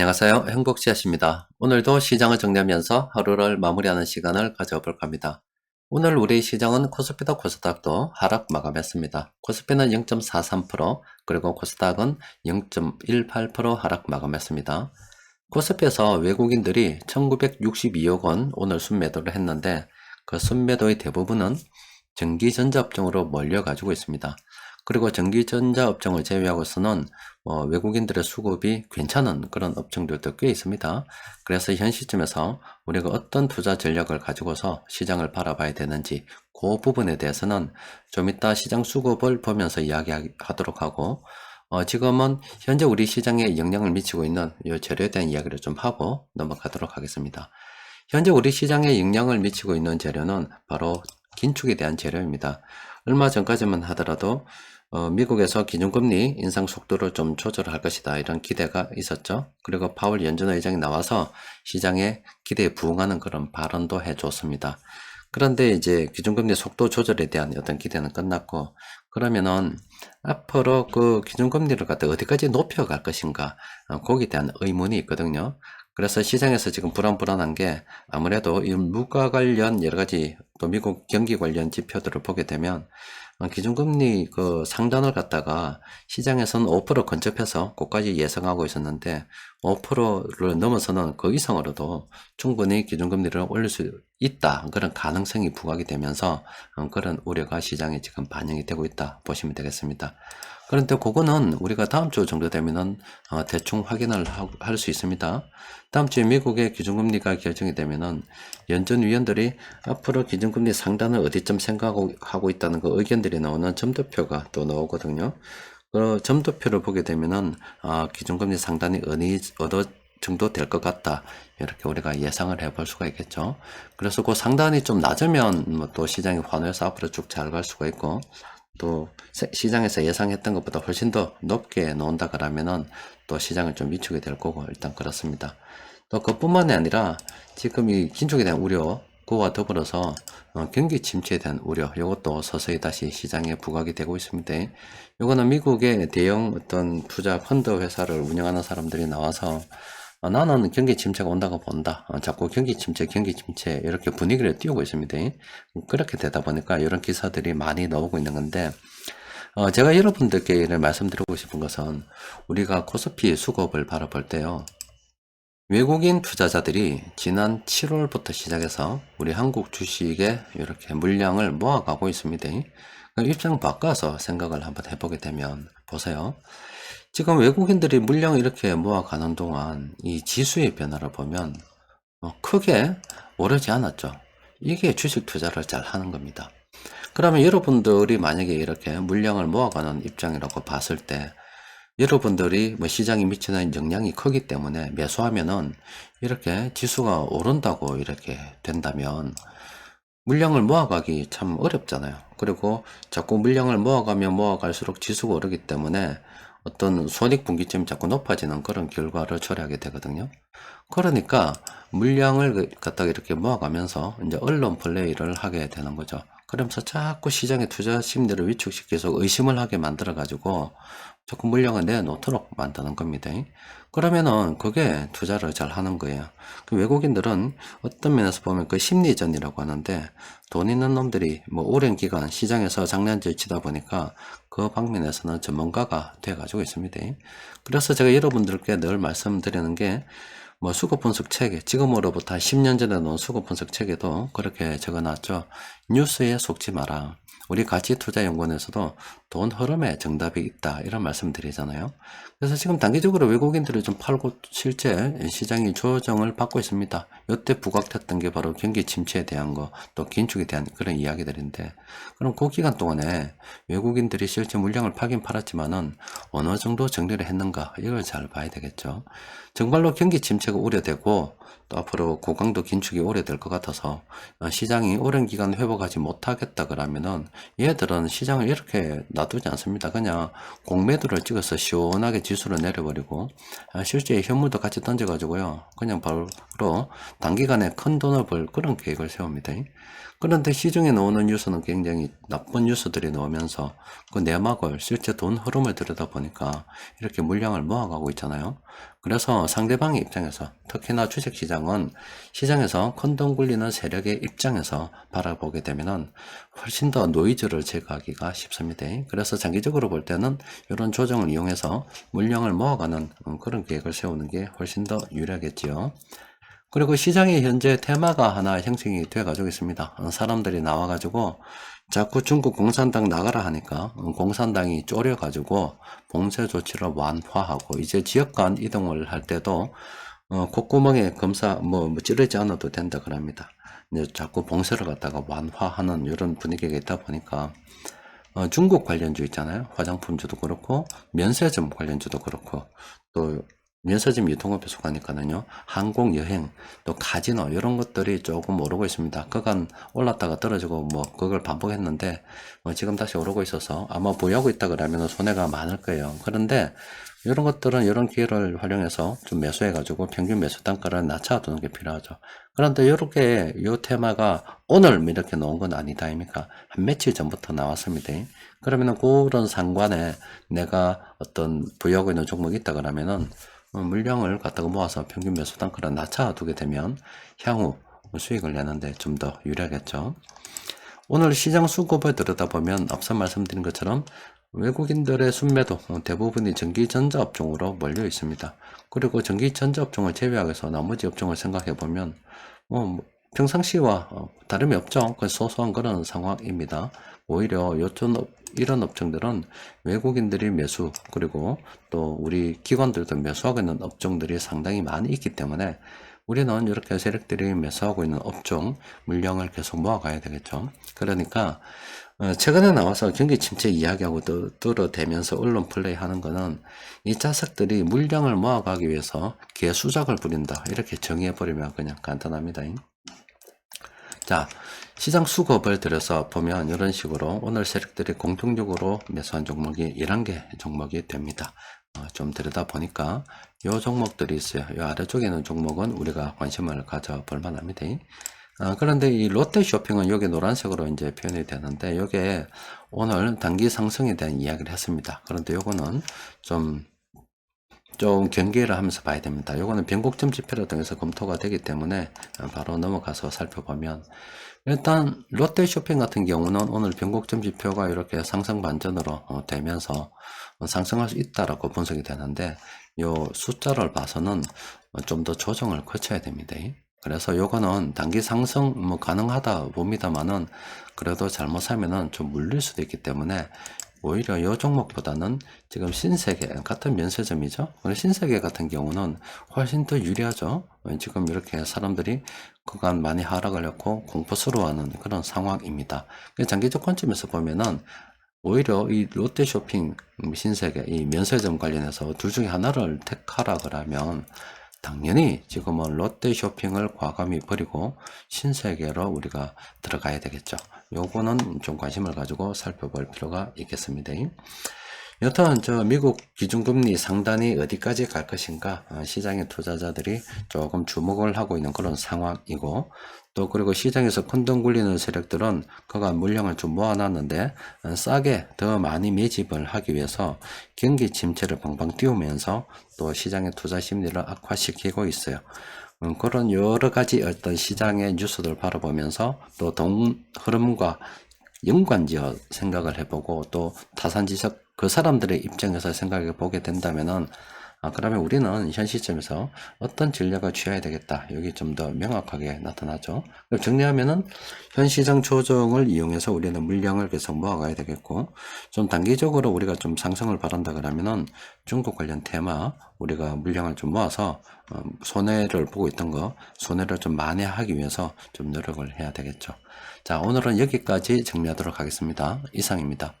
안녕하세요. 행복지아입니다 오늘도 시장을 정리하면서 하루를 마무리하는 시간을 가져볼 겁니다. 오늘 우리 시장은 코스피도 코스닥도 하락 마감했습니다. 코스피는 0.43% 그리고 코스닥은 0.18% 하락 마감했습니다. 코스피에서 외국인들이 1962억 원 오늘 순매도를 했는데 그 순매도의 대부분은 전기전자 업종으로 몰려가지고 있습니다. 그리고 전기전자 업종을 제외하고서는 어, 외국인들의 수급이 괜찮은 그런 업종들도 꽤 있습니다. 그래서 현 시점에서 우리가 어떤 투자 전략을 가지고서 시장을 바라봐야 되는지 그 부분에 대해서는 좀 이따 시장 수급을 보면서 이야기하도록 하고 어, 지금은 현재 우리 시장에 영향을 미치고 있는 이 재료에 대한 이야기를 좀 하고 넘어가도록 하겠습니다. 현재 우리 시장에 영향을 미치고 있는 재료는 바로 긴축에 대한 재료입니다. 얼마 전까지만 하더라도 어, 미국에서 기준금리 인상 속도를 좀 조절할 것이다 이런 기대가 있었죠. 그리고 파월 연준 의장이 나와서 시장의 기대에 부응하는 그런 발언도 해줬습니다. 그런데 이제 기준금리 속도 조절에 대한 어떤 기대는 끝났고 그러면은 앞으로 그 기준금리를 갖다 어디까지 높여갈 것인가 어, 거기에 대한 의문이 있거든요. 그래서 시장에서 지금 불안불안한 게 아무래도 이 물가 관련 여러 가지 또 미국 경기 관련 지표들을 보게 되면 어, 기준금리 그 상단을 갖다가 시장에서는 5% 근접해서 고까지 예상하고 있었는데 5%를 넘어서는 그 이상으로도 충분히 기준금리를 올릴 수 있다 그런 가능성이 부각이 되면서 어, 그런 우려가 시장에 지금 반영이 되고 있다 보시면 되겠습니다. 그런데 그거는 우리가 다음 주 정도 되면은 어, 대충 확인을 할 수 있습니다. 다음 주에 미국의 기준금리가 결정이 되면은 연준 위원들이 앞으로 기준 금리 상단을 어디쯤 생각하고 있다는 그 의견들이 나오는 점도표가 또 나오거든요. 그 점도표를 보게 되면은 아, 기준금리 상단이 어느 어느 정도 될 것 같다. 이렇게 우리가 예상을 해볼 수가 있겠죠. 그래서 그 상단이 좀 낮으면 뭐 또 시장이 환호해서 앞으로 쭉 잘 갈 수가 있고 또 시장에서 예상했던 것보다 훨씬 더 높게 나온다 그러면은 또 시장을 좀 미치게 될 거고 일단 그렇습니다. 또 그뿐만이 아니라 지금 이 긴축에 대한 우려 그와 더불어서 어, 경기 침체에 대한 우려 이것도 서서히 다시 시장에 부각이 되고 있습니다. 이거는 미국의 대형 어떤 투자 펀드 회사를 운영하는 사람들이 나와서 어, 나는 경기 침체가 온다고 본다. 어, 자꾸 경기 침체, 경기 침체 이렇게 분위기를 띄우고 있습니다. 그렇게 되다 보니까 이런 기사들이 많이 나오고 있는 건데 어, 제가 여러분들께 말씀드리고 싶은 것은 우리가 코스피 수급을 바라볼 때요. 외국인 투자자들이 지난 7월부터 시작해서 우리 한국 주식에 이렇게 물량을 모아가고 있습니다. 입장 바꿔서 생각을 한번 해보게 되면 보세요. 지금 외국인들이 물량을 이렇게 모아가는 동안 이 지수의 변화를 보면 어, 크게 오르지 않았죠. 이게 주식 투자를 잘 하는 겁니다. 그러면 여러분들이 만약에 이렇게 물량을 모아가는 입장이라고 봤을 때 여러분들이 뭐 시장에 미치는 영향이 크기 때문에 매수하면은 이렇게 지수가 오른다고 이렇게 된다면 물량을 모아가기 참 어렵잖아요. 그리고 자꾸 물량을 모아가면 모아갈수록 지수가 오르기 때문에 어떤 손익 분기점이 자꾸 높아지는 그런 결과를 초래하게 되거든요. 그러니까 물량을 갖다가 이렇게 모아가면서 이제 언론 플레이를 하게 되는 거죠. 그러면서 자꾸 시장의 투자 심리를 위축시켜서 의심을 하게 만들어 가지고 자꾸 물량을 내놓도록 만드는 겁니다. 그러면은 그게 투자를 잘 하는 거예요. 그 외국인들은 어떤 면에서 보면 그 심리전이라고 하는데 돈 있는 놈들이 뭐 오랜 기간 시장에서 장난질 치다 보니까 그 방면에서는 전문가가 돼가지고 있습니다. 그래서 제가 여러분들께 늘 말씀드리는 게 뭐 수급 분석 체계, 지금으로부터 한 10년 전에 놓은 수급 분석 체계도 그렇게 적어놨죠. 뉴스에 속지 마라. 우리 가치투자연구원에서도 돈 흐름에 정답이 있다 이런 말씀 드리잖아요. 그래서 지금 단기적으로 외국인들이 좀 팔고 실제 시장이 조정을 받고 있습니다. 이때 부각됐던 게 바로 경기 침체에 대한 거, 또 긴축에 대한 그런 이야기들인데, 그럼 그 기간 동안에 외국인들이 실제 물량을 팔긴 팔았지만은 어느 정도 정리를 했는가 이걸 잘 봐야 되겠죠. 정말로 경기 침체가 우려되고 또 앞으로 고강도 긴축이 오래될 것 같아서 어, 시장이 오랜 기간 회복하지 못하겠다 그러면은 얘들은 시장을 이렇게 놔두지 않습니다. 그냥 공매도를 찍어서 시원하게 지수를 내려버리고 어, 실제 현물도 같이 던져가지고요. 그냥 바로 단기간에 큰 돈을 벌 그런 계획을 세웁니다. 그런데 시중에 나오는 뉴스는 굉장히 나쁜 뉴스들이 나오면서 그 내막을 실제 돈 흐름을 들여다 보니까 이렇게 물량을 모아가고 있잖아요. 그래서 상대방의 입장에서 특히나 주식시장은 시장에서 큰돈 굴리는 세력의 입장에서 바라보게 되면은 훨씬 더 노이즈를 제거하기가 쉽습니다. 그래서 장기적으로 볼 때는 이런 조정을 이용해서 물량을 모아가는 음, 그런 계획을 세우는 게 훨씬 더 유리하겠지요. 그리고 시장에 현재 테마가 하나 형성이 돼 가지고 있습니다. 어, 사람들이 나와 가지고 자꾸 중국 공산당 나가라 하니까 어, 공산당이 쪼려 가지고 봉쇄 조치를 완화하고 이제 지역 간 이동을 할 때도 어, 콧구멍에 검사 뭐, 뭐 찌르지 않아도 된다 그럽니다. 이제 자꾸 봉쇄를 갖다가 완화하는 이런 분위기가 있다 보니까 어, 중국 관련주 있잖아요. 화장품주도 그렇고 면세점 관련주도 그렇고 또 면세점 유통업에 속하니까는요. 항공, 여행, 또 카지노 이런 것들이 조금 오르고 있습니다. 그간 올랐다가 떨어지고 뭐 그걸 반복했는데 뭐 지금 다시 오르고 있어서 아마 보유하고 있다 그러면 손해가 많을 거예요. 그런데 이런 것들은 이런 기회를 활용해서 좀 매수해 가지고 평균 매수 단가를 낮춰 두는 게 필요하죠. 그런데 이렇게 이 테마가 오늘 이렇게 나온 건 아니다 아닙니까? 한 며칠 전부터 나왔습니다. 그러면은 그런 상관에 내가 어떤 보유하고 있는 종목이 있다 그러면은 어, 물량을 갖다가 모아서 평균 매수 단가를 낮춰 두게 되면 향후 수익을 내는데 좀 더 유리하겠죠. 오늘 시장 수급을 들여다보면 앞서 말씀드린 것처럼 외국인들의 순매도 어, 대부분이 전기전자 업종으로 몰려 있습니다. 그리고 전기전자 업종을 제외하고서 나머지 업종을 생각해 보면 뭐 평상시와 어, 다름이 없죠. 그 소소한 그런 상황입니다. 오히려 업- 이런 업종들은 외국인들이 매수 그리고 또 우리 기관들도 매수하고 있는 업종들이 상당히 많이 있기 때문에 우리는 이렇게 세력들이 매수하고 있는 업종 물량을 계속 모아가야 되겠죠. 그러니까 어, 최근에 나와서 경기 침체 이야기하고 또 뚫어대면서 언론 플레이 하는 거는 이 자석들이 물량을 모아가기 위해서 개수작을 부린다. 이렇게 정의해 버리면 그냥 간단합니다. 자, 시장 수급을 들여서 보면 이런 식으로 오늘 세력들이 공통적으로 매수한 종목이 11개 종목이 됩니다. 어, 좀 들여다 보니까 요 종목들이 있어요. 요 아래쪽에 있는 종목은 우리가 관심을 가져볼 만합니다. 아, 그런데 이 롯데 쇼핑은 여기 노란색으로 이제 표현이 되는데 요게 오늘 단기 상승에 대한 이야기를 했습니다. 그런데 요거는 좀 좀 경계를 하면서 봐야 됩니다. 요거는 변곡점 지표를 통해서 검토가 되기 때문에 어, 바로 넘어가서 살펴보면 일단 롯데 쇼핑 같은 경우는 오늘 변곡점 지표가 이렇게 상승 반전으로 어, 되면서 어, 상승할 수 있다라고 분석이 되는데 요 숫자를 봐서는 좀 더 조정을 거쳐야 됩니다. 그래서 요거는 단기 상승 뭐 가능하다 봅니다만은 그래도 잘못하면은 좀 물릴 수도 있기 때문에 오히려 요 종목보다는 지금 신세계 같은 면세점이죠. 신세계 같은 경우는 훨씬 더 유리하죠. 지금 이렇게 사람들이 그간 많이 하락을 했고 공포스러워하는 그런 상황입니다. 장기적 관점에서 보면은 오히려 이 롯데 쇼핑, 신세계, 이 면세점 관련해서 둘 중에 하나를 택하라 그러면 당연히 지금은 롯데 쇼핑을 과감히 버리고 신세계로 우리가 들어가야 되겠죠. 요거는 좀 관심을 가지고 살펴볼 필요가 있겠습니다. 여튼 저 미국 기준금리 상단이 어디까지 갈 것인가 어, 시장의 투자자들이 조금 주목을 하고 있는 그런 상황이고 또 그리고 시장에서 큰돈 굴리는 세력들은 그간 물량을 좀 모아놨는데 어, 싸게 더 많이 매집을 하기 위해서 경기 침체를 방방 띄우면서 또 시장의 투자 심리를 악화시키고 있어요. 음, 그런 여러 가지 어떤 시장의 뉴스들 바라보면서 또 동 흐름과 연관지어 생각을 해보고 또 타산지석 그 사람들의 입장에서 생각해 보게 된다면은 아, 그러면 우리는 현 시점에서 어떤 전략을 취해야 되겠다. 여기 좀 더 명확하게 나타나죠. 그럼 정리하면은 현 시장 조정을 이용해서 우리는 물량을 계속 모아가야 되겠고, 좀 단기적으로 우리가 좀 상승을 바란다 그러면은 중국 관련 테마 우리가 물량을 좀 모아서 어, 손해를 보고 있던 거 손해를 좀 만회하기 위해서 좀 노력을 해야 되겠죠. 자, 오늘은 여기까지 정리하도록 하겠습니다. 이상입니다.